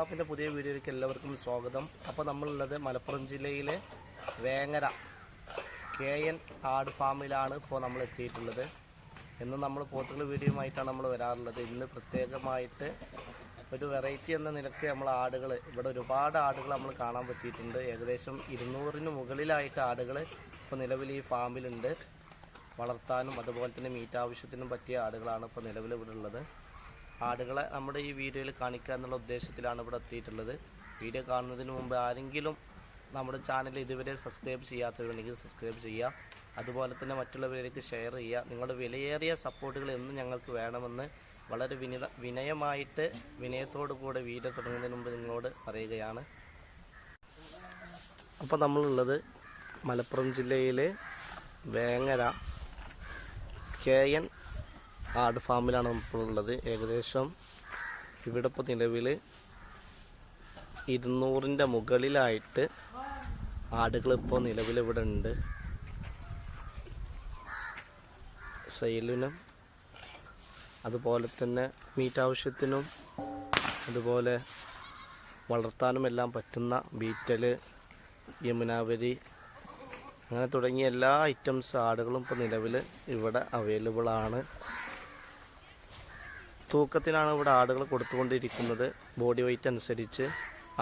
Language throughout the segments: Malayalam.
ാപ്പിന്റെ പുതിയ വീഡിയോയിലേക്ക് എല്ലാവർക്കും സ്വാഗതം. അപ്പോൾ നമ്മളുള്ളത് മലപ്പുറം ജില്ലയിലെ വേങ്ങര കെ എൻ ആട് ഫാമിലാണ് ഇപ്പോൾ നമ്മൾ എത്തിയിട്ടുള്ളത്. ഇന്ന് നമ്മൾ പോത്തുകൾ വീഡിയോയുമായിട്ടാണ് നമ്മൾ വരാറുള്ളത്. ഇന്ന് പ്രത്യേകമായിട്ട് ഒരു വെറൈറ്റി എന്ന നിലയ്ക്ക് നമ്മൾ ആടുകൾ ഇവിടെ ഒരുപാട് ആടുകൾ നമ്മൾ കാണാൻ പറ്റിയിട്ടുണ്ട്. ഏകദേശം ഇരുന്നൂറിന് മുകളിലായിട്ട് ആടുകൾ ഇപ്പോൾ നിലവിൽ ഈ ഫാമിലുണ്ട്. വളർത്താനും അതുപോലെ തന്നെ മീറ്റ് ആവശ്യത്തിനും പറ്റിയ ആടുകളാണ് ഇപ്പോൾ നിലവിൽ ഇവിടെ ഉള്ളത്. ആടുകളെ നമ്മുടെ ഈ വീഡിയോയിൽ കാണിക്കുക എന്നുള്ള ഉദ്ദേശത്തിലാണ് ഇവിടെ എത്തിയിട്ടുള്ളത്. വീഡിയോ കാണുന്നതിന് മുമ്പ് ആരെങ്കിലും നമ്മുടെ ചാനൽ ഇതുവരെ സബ്സ്ക്രൈബ് ചെയ്യാത്തവരുണ്ടെങ്കിൽ സബ്സ്ക്രൈബ് ചെയ്യുക. അതുപോലെ തന്നെ മറ്റുള്ളവരിലേക്ക് ഷെയർ ചെയ്യുക. നിങ്ങളുടെ വിലയേറിയ സപ്പോർട്ടുകൾ എന്നും ഞങ്ങൾക്ക് വേണമെന്ന് വളരെ വിനിത വിനയമായിട്ട് വിനയത്തോടു കൂടെ വീഡിയോ തുടങ്ങുന്നതിന് മുമ്പ് നിങ്ങളോട് പറയുകയാണ്. അപ്പോൾ നമ്മളുള്ളത് മലപ്പുറം ജില്ലയിലെ വേങ്ങര കെ എൻ ആട് ഫാമിലാണ് ഉള്ളത് ഏകദേശം ഇവിടെ ഇപ്പോൾ നിലവിൽ ഇരുന്നൂറിന്റെ മുകളിലായിട്ട് ആടുകൾ ഇപ്പോൾ നിലവിൽ ഇവിടെ ഉണ്ട്. സെയിലിനും അതുപോലെ തന്നെ മീറ്റ് ആവശ്യത്തിനും അതുപോലെ വളർത്താനും എല്ലാം പറ്റുന്ന ബീറ്റൽ യമുനാവരി അങ്ങനെ തുടങ്ങിയ എല്ലാ ഐറ്റംസ് ആടുകളും ഇപ്പോൾ നിലവിൽ ഇവിടെ അവൈലബിൾ ആണ് തൂക്കത്തിനാണ് ഇവിടെ ആടുകൾ കൊടുത്തുകൊണ്ടിരിക്കുന്നത്. ബോഡി വെയിറ്റ് അനുസരിച്ച്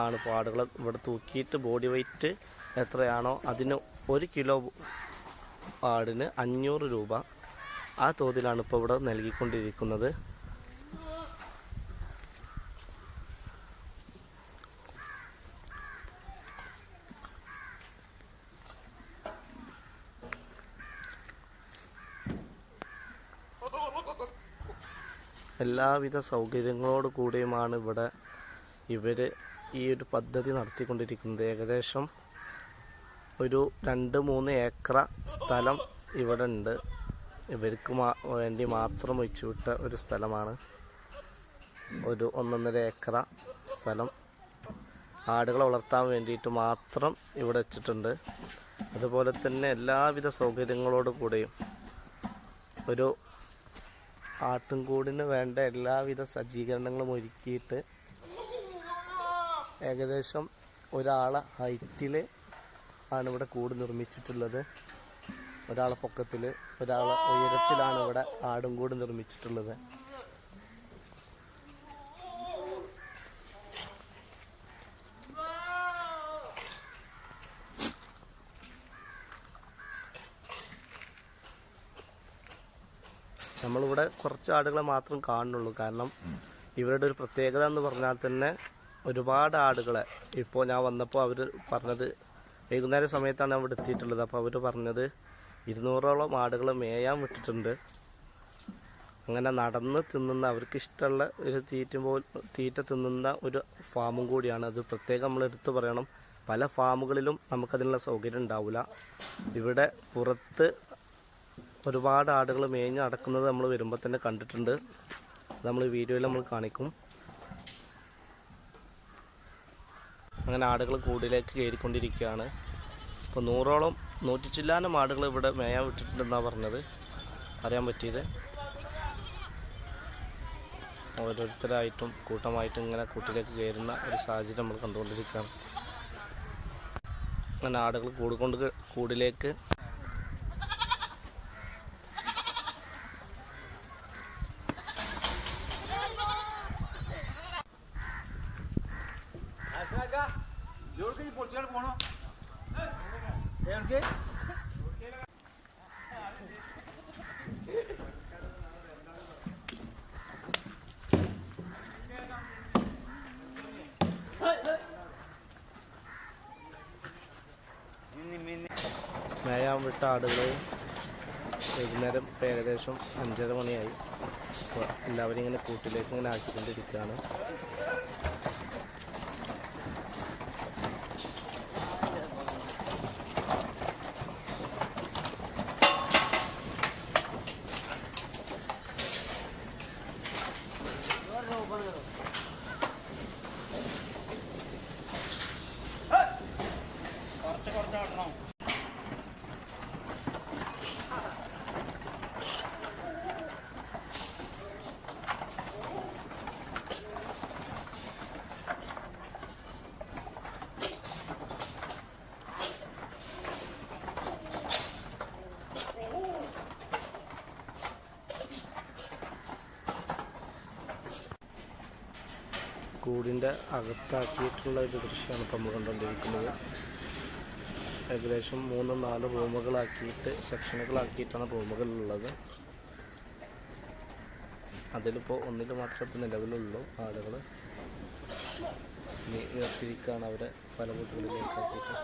ആണ് ഇപ്പോൾ ആടുകൾ ഇവിടെ തൂക്കിയിട്ട് ബോഡി വെയിറ്റ് എത്രയാണോ അതിന് ഒരു കിലോ ആടിന് അഞ്ഞൂറ് രൂപ ആ തോതിലാണ് ഇപ്പോൾ ഇവിടെ നൽകിക്കൊണ്ടിരിക്കുന്നത്. എല്ലാവിധ സൗകര്യങ്ങളോട് കൂടിയുമാണ് ഇവിടെ ഇവർ ഈ ഒരു പദ്ധതി നടത്തിക്കൊണ്ടിരിക്കുന്നത്. ഏകദേശം ഒരു രണ്ട് മൂന്ന് ഏക്കർ സ്ഥലം ഇവിടെ ഉണ്ട് ഇവർക്ക് വേണ്ടി മാത്രം ഒഴിച്ചുവിട്ട ഒരു സ്ഥലമാണ്. ഒരു ഒന്നൊന്നര ഏക്കർ സ്ഥലം. ആടുകളെ വളർത്താൻ വേണ്ടിയിട്ട് മാത്രം ഇവിടെ വെച്ചിട്ടുണ്ട്. അതുപോലെ തന്നെ എല്ലാവിധ സൗകര്യങ്ങളോട് കൂടെയും ഒരു ആട്ടിൻകൂടിന് വേണ്ട എല്ലാവിധ സജ്ജീകരണങ്ങളും ഒരുക്കിയിട്ട് ഏകദേശം ഒരാളെ ഹൈറ്റിൽ ആണ് ഇവിടെ കൂട് നിർമ്മിച്ചിട്ടുള്ളത്. ഒരാളെ പൊക്കത്തിൽ ഒരാളെ ഉയരത്തിലാണ് ഇവിടെ ആടും കൂട് നിർമ്മിച്ചിട്ടുള്ളത്. നമ്മളിവിടെ കുറച്ച് ആടുകളെ മാത്രം കാണുന്നുള്ളൂ. കാരണം ഇവരുടെ ഒരു പ്രത്യേകത എന്ന് പറഞ്ഞാൽ തന്നെ ഒരുപാട് ആടുകളെ ഇപ്പോൾ ഞാൻ വന്നപ്പോൾ അവർ പറഞ്ഞത് വൈകുന്നേര സമയത്താണ് അവിടെ എത്തിയിട്ടുള്ളത്. അപ്പോൾ അവർ പറഞ്ഞത് ഇരുന്നൂറോളം ആടുകൾ മേയാൻ വിട്ടിട്ടുണ്ട്. അങ്ങനെ നടന്ന് തിന്നുന്ന അവർക്ക് ഇഷ്ടമുള്ള ഒരു തീറ്റ തീറ്റ തിന്നുന്ന ഒരു ഫാമും കൂടിയാണ്. അത് പ്രത്യേകം നമ്മൾ എടുത്തു പറയണം. പല ഫാമുകളിലും നമുക്കതിനുള്ള സൗകര്യം ഉണ്ടാവില്ല ഇവിടെ പുറത്ത് ഒരുപാട് ആടുകൾ മേഞ്ഞ് നടക്കുന്നത് നമ്മൾ വരുമ്പോൾ തന്നെ കണ്ടിട്ടുണ്ട്. നമ്മൾ വീഡിയോയിൽ നമ്മൾ കാണിക്കും. അങ്ങനെ ആടുകൾ കൂടിലേക്ക് കയറിക്കൊണ്ടിരിക്കുകയാണ്. ഇപ്പോൾ നൂറോളം നൂറ്റി ചില്ലാനം ആടുകൾ ഇവിടെ മേയാൻ വിട്ടിട്ടുണ്ടെന്നാണ് പറഞ്ഞത്. അറിയാൻ പറ്റിയത്. ഓരോരുത്തരായിട്ടും കൂട്ടമായിട്ടും ഇങ്ങനെ കൂട്ടിലേക്ക് കയറുന്ന ഒരു സാഹചര്യം നമ്മൾ കണ്ടുകൊണ്ടിരിക്കുകയാണ്. അങ്ങനെ ആടുകൾ കൂടുകൊണ്ട് കൂടിലേക്ക് മേയാൻ വിട്ട ആടുകൾ വൈകുന്നേരം ഏകദേശം അഞ്ചര മണിയായി. അപ്പോൾ എല്ലാവരും ഇങ്ങനെ കൂട്ടിലേക്ക് ഇങ്ങനെ ആക്കിക്കൊണ്ടിരിക്കുകയാണ്. കൂടിന്റെ അകത്താക്കിയിട്ടുള്ള ഒരു ദൃശ്യമാണ് ഇപ്പം നമ്മൾ കണ്ടുകൊണ്ടിരിക്കുന്നത്. ഏകദേശം മൂന്ന് നാല് റൂമുകളാക്കിയിട്ട് സെക്ഷനുകളാക്കിയിട്ടാണ് റൂമുകളുള്ളത് അതിലിപ്പോൾ ഒന്നിൽ മാത്രമേ ഇപ്പോൾ നിലവിലുള്ളൂ ആളുകൾ ഉയർത്തിരിക്കുകയാണ് അവരെ പല വീട്ടുകളിലേക്കാക്കിയിട്ട്